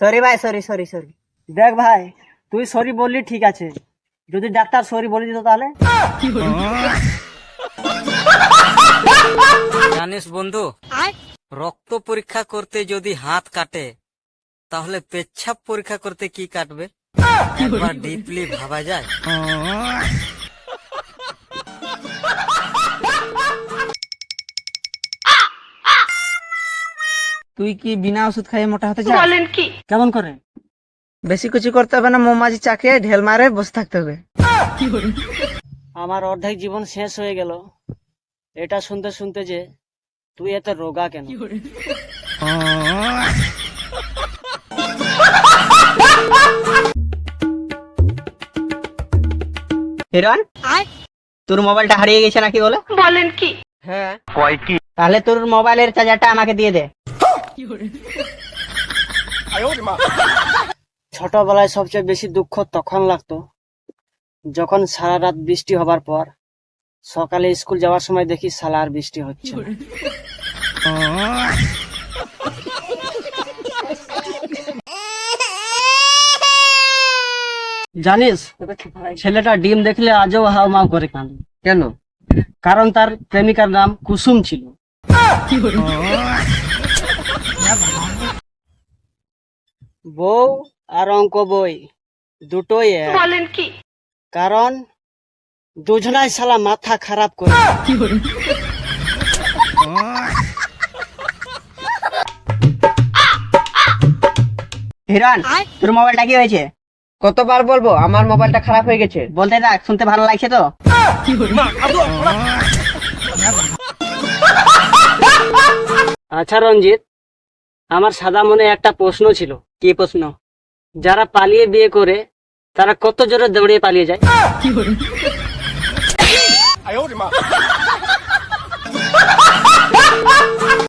Sorry ভাই, sorry sorry sorry. দেখ ভাই, তুই সরি বললি ঠিক আছে। যদি ডাক্তার সরি বলে দিত তাহলে? জানিস বন্ধু, রক্ত পরীক্ষা করতে যদি হাত কাটে, তাহলে পেচ্ছাপ পরীক্ষা করতে কি কাটবে? ডিপলি ভাবা যায়। তুই কি বিনা ওষুধ খাইয়ে মোটা হতে চাস? বলেন কি? কেমন করে? বেশি কিছু করতে হবে না মৌমাছি চাকে ঢেল মারে বসে থাকতে হবে। আমার অর্ধেক জীবন শেষ হয়ে গেল। এটা শুনতে শুনতে যে তুই এত রোগা কেন? হিরণ তোর মোবাইলটা হারিয়ে গেছে নাকি বলে? বলেন কি? হ্যাঁ। কয় কি তাহলে তোর মোবাইলের চার্জারটা আমাকে দিয়ে দে। ছোটবেলায় সবচেয়ে বেশি দুঃখ তখন লাগতো যখন সারা রাত বৃষ্টি হবার পর। সকালে স্কুল যাওয়ার সময় দেখি সালা আর বৃষ্টি হচ্ছে জানিস ছেলেটা ডিম দেখলে আজও হাও মাও করে কান কেন? কারণ তার প্রেমিকার নাম কুসুম ছিল। বউ আর অঙ্ক বই দুটোই বলেন কি? কারণ দুজনাই শালা মাথা খারাপ করে। হিরণ তোর মোবাইলটা কি হয়েছে? কতবার বলব আমার মোবাইলটা খারাপ হয়ে গেছে। বলতে থাক শুনতে ভালো লাগছে তো? আচ্ছা রঞ্জিত। আমার সাদা মনে একটা প্রশ্ন ছিল। কি প্রশ্ন? যারা পালিয়ে বিয়ে করে, তারা কত জোরে দৌড়িয়ে পালিয়ে যায়?